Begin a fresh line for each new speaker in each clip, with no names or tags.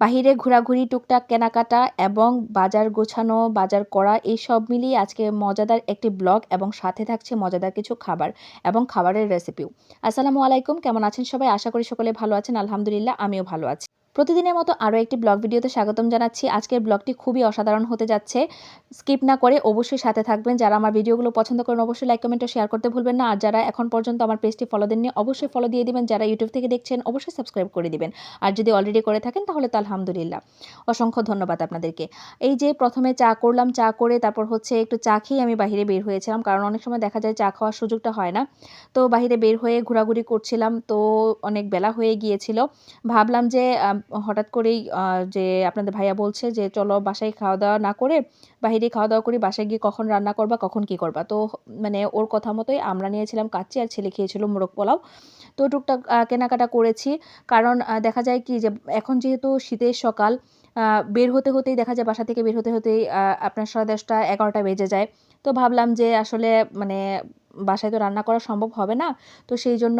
বাহিরে ঘোরাঘুরি, টুকটাক কেনাকাটা এবং বাজার গোছানো, বাজার করা, এই সব মিলিয়ে আজকে মজাদার একটি ব্লগ এবং সাথে থাকছে মজাদার কিছু খাবার এবং খাবারের রেসিপিও আসসালামু আলাইকুম, কেমন আছেন সবাই? আশা করি সকলে ভালো আছেন, আলহামদুলিল্লাহ, আমিও ভালো আছি। প্রতিদিনের মতো আরও একটি ব্লগ ভিডিওতে স্বাগতম জানাচ্ছি। আজকের ব্লগটি খুবই অসাধারণ হতে যাচ্ছে। স্কিপ না করে অবশ্যই সাথে থাকবেন। যারা আমার ভিডিওগুলো পছন্দ করেন, অবশ্যই লাইক, কমেন্ট শেয়ার করতে ভুলবেন না। আর যারা এখন পর্যন্ত আমার পেজটি ফলো দেননি, অবশ্যই ফলো দিয়ে দিবেন। যারা ইউটিউব থেকে দেখছেন, অবশ্যই সাবস্ক্রাইব করে দিবেন। আর যদি অলরেডি করে থাকেন, তাহলে তো আলহামদুলিল্লাহ। অসংখ্য ধন্যবাদ আপনাদেরকে। এই যে প্রথমে চা করলাম, চা করে তারপর হচ্ছে একটু চা খেয়ে আমি বাহিরে বের হয়েছিলাম। কারণ অনেক সময় দেখা যায় চা খাওয়ার সুযোগটা হয় না। তো বাহিরে বের হয়ে ঘোরাঘুরি করছিলাম। তো অনেক বেলা হয়ে গিয়েছিল। ভাবলাম যে হঠাৎ করেই যে আপনাদের ভাইয়া বলছে যে, চলো বাসায় খাওয়া দাওয়া না করে বাহিরে খাওয়া দাওয়া করি, বাসায় গিয়ে কখন রান্না করবা, কখন কি করবা? তো মানে ওর কথা মতোই আমরা নিয়েছিলাম কাচ্চি আর ছেলে খেয়েছিল মোরগ পোলাও। তো টুকটাক কেনাকাটা করেছি। কারণ দেখা যায় কি যে, এখন যেহেতু শীতের সকাল বের হতে হতেই দেখা যায় বাসা থেকে বের হতে হতেই আপনার সাড়ে দশটা, এগারোটা বেজে যায়। তো ভাবলাম যে আসলে মানে বাসায় তো রান্না করা সম্ভব হবে না। তো সেই জন্য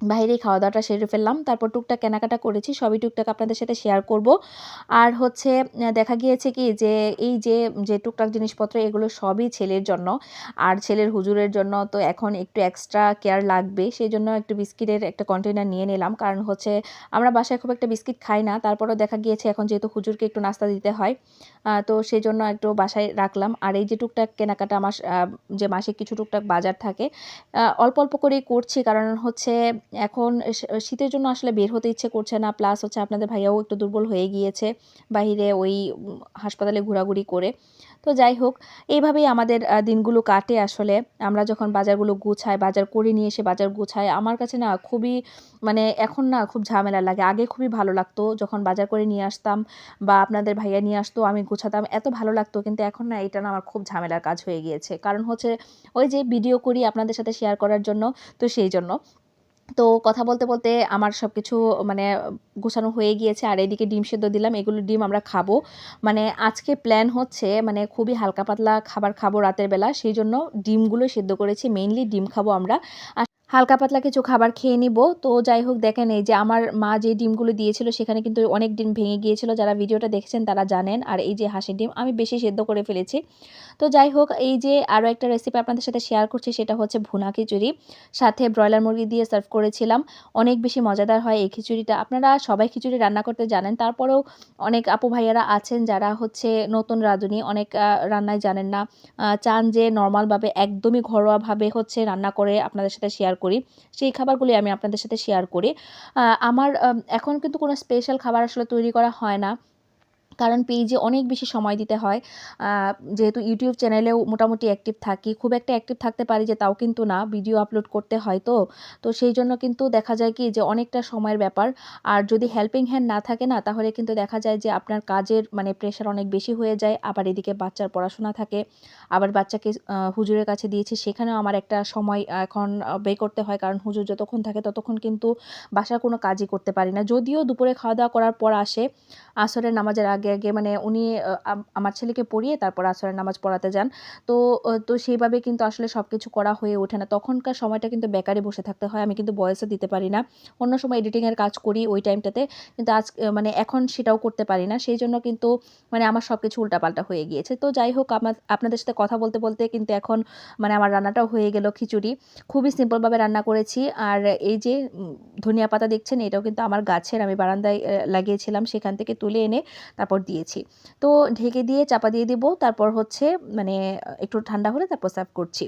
বাইরেই খাওয়া দাওয়াটা সেরে ফেললাম। তারপর টুকটাক কেনাকাটা করেছি, সবই টুকটাক আপনাদের সাথে শেয়ার করব। আর হচ্ছে দেখা গিয়েছে কি যে, এই যে যে টুকটাক জিনিসপত্র, এগুলো সবই ছেলের জন্য। আর ছেলের হুজুরের জন্য তো এখন একটু এক্সট্রা কেয়ার লাগবে। সেই জন্য একটু বিস্কিটের একটা কন্টেনার নিয়ে নিলাম। কারণ হচ্ছে, আমরা বাসায় খুব একটা বিস্কিট খাই না। তারপরও দেখা গিয়েছে, এখন যেহেতু হুজুরকে একটু নাস্তা দিতে হয় তো সেই জন্য একটু বাসায় রাখলাম। আর এই যে টুকটাক কেনাকাটা আমার যে মাসিক কিছু টুকটাক বাজার থাকে অল্প অল্প করেই করছি। কারণ হচ্ছে এখন শীতের জন্য আসলে বের হতে ইচ্ছে করছে না। প্লাস হচ্ছে আপনাদের ভাইয়াও একটু দুর্বল হয়ে গিয়েছে বাহিরে ওই হাসপাতালে ঘোরাঘুরি করে। তো যাই হোক, এইভাবেই আমাদের দিনগুলো কাটে আসলে। আমরা যখন বাজারগুলো গুছাই, বাজার করে নিয়ে এসে বাজার গুছাই, আমার কাছে না খুবই মানে এখন না খুব ঝামেলা লাগে। আগে খুবই ভালো লাগতো যখন বাজার করে নিয়ে আসতাম বা আপনাদের ভাইয়া নিয়ে আসতো, আমি গুছাতাম, এত ভালো লাগতো। কিন্তু এখন না এটা না আমার খুব ঝামেলার কাজ হয়ে গিয়েছে। কারণ হচ্ছে ওই যে ভিডিও করি আপনাদের সাথে শেয়ার করার জন্য, তো সেই জন্য। তো কথা বলতে বলতে আমার সব কিছু মানে গোছানো হয়ে গিয়েছে। আর এদিকে ডিম সেদ্ধ দিলাম, এগুলো ডিম আমরা খাব। মানে আজকে প্ল্যান হচ্ছে মানে খুবই হালকা পাতলা খাবার খাব রাতের বেলা। সেই জন্য ডিমগুলো সেদ্ধ করেছি। মেইনলি ডিম খাব আমরা। আর হালকা পাতলা কিছু খাবার খেয়ে নিব। তো যাই হোক, দেখেন এই যে আমার মা যে ডিমগুলো দিয়েছিল, সেখানে কিন্তু অনেক ডিম ভেঙে গিয়েছিল। যারা ভিডিওটা দেখেছেন তারা জানেন। আর এই যে হাঁসের ডিম আমি বেশি সেদ্ধ করে ফেলেছি। তো যাই হোক, এই যে আরও একটা রেসিপি আপনাদের সাথে শেয়ার করছি, সেটা হচ্ছে ভুনা খিচুড়ি। সাথে ব্রয়লার মুরগি দিয়ে সার্ভ করেছিলাম। অনেক বেশি মজাদার হয় এই খিচুড়িটা। আপনারা সবাই খিচুড়ি রান্না করতে জানেন। তারপরেও অনেক আপু ভাইয়ারা আছেন যারা হচ্ছে নতুন রাঁধুনি, অনেক রান্নায় জানেন না। চান যে নর্মালভাবে একদমই ঘরোয়াভাবে হচ্ছে রান্না করে আপনাদের সাথে শেয়ার করি, সেই খাবারগুলি আমি আপনাদের সাথে শেয়ার করি। আমার এখন কিন্তু কোনো স্পেশাল খাবার আসলে তৈরি করা হয় না। কারণ পেজে অনেক বেশি সময় দিতে হয়। যেহেতু ইউটিউব চ্যানেলেও মোটামুটি অ্যাক্টিভ থাকি, খুব একটা অ্যাক্টিভ থাকতে পারি যে তাও কিন্তু না ভিডিও আপলোড করতে হয় তো। তো সেই জন্য কিন্তু দেখা যায় কি যে অনেকটা সময়ের ব্যাপার। আর যদি হেল্পিং হ্যান্ড না থাকে না, তাহলে কিন্তু দেখা যায় যে আপনার কাজের মানে প্রেশার অনেক বেশি হয়ে যায়, আবার এদিকে বাচ্চার পড়াশোনা থাকে। আবার বাচ্চাকে হুজুরের কাছে দিয়েছি। সেখানেও আমার একটা সময় এখন বে করতে হয়। কারণ হুজুর যতক্ষণ থাকে ততক্ষণ কিন্তু বাসার কোনো কাজই করতে পারি না। যদিও দুপুরে খাওয়া দাওয়া করার পর আসে, আসরের নামাজের আগে আগে মানে উনি আমার ছেলেকে পড়িয়ে তারপর আসরের নামাজ পড়াতে যান। তো তো সেইভাবে কিন্তু আসলে সব কিছু করা হয়ে ওঠে না। তখনকার সময়টা কিন্তু বেকারে বসে থাকতে হয়। আমি কিন্তু বয়সে দিতে পারি না। অন্য সময় এডিটিংয়ের কাজ করি ওই টাইমটাতে। কিন্তু আজ মানে এখন সেটাও করতে পারি না। সেই জন্য কিন্তু মানে আমার সব কিছু উল্টাপাল্টা হয়ে গিয়েছে। তো যাই হোক আমার আপনাদের সাথে কথা বলতে বলতে কিন্তু এখন মানে আমার রান্নাটাও হয়ে গেল খিচুড়ি। খুবই সিম্পলভাবে রান্না করেছি। আর এই যে ধনিয়া পাতা দেখছেন, এটাও কিন্তু আমার গাছের, আমি বারান্দায় লাগিয়েছিলাম সেখান থেকে তুলে এনে তারপর দিয়েছি। তো ঢেকে দিয়ে, চাপা দিয়ে দেবো, তারপর হচ্ছে মানে একটু ঠান্ডা হলে তারপর সার্ভ করছি।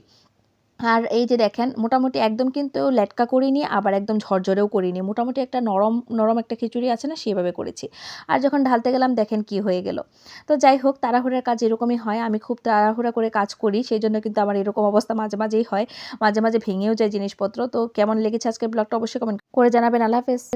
আর এই যে দেখেন, মোটামুটি একদম কিন্তু লেটকা করিনি, আবার একদম ঝরঝরেও করিনি। মোটামুটি একটা নরম নরম একটা খিচুড়ি আছে না সেভাবে করেছি। আর যখন ঢালতে গেলাম, দেখেন কি হয়ে গেল। তো যাই হোক, তাড়াহুড়ার কাজ এরকমই হয়। আমি খুব তাড়াহুড়া করে কাজ করি, সেই জন্য কিন্তু আমার এরকম অবস্থা মাঝে মাঝেই হয়। মাঝে মাঝে ভেঙেও যায় জিনিসপত্র। তো কেমন লেগেছে আজকে ব্লগটা অবশ্যই কমেন্ট করে জানাবেন। আল্লাহ হাফেজ।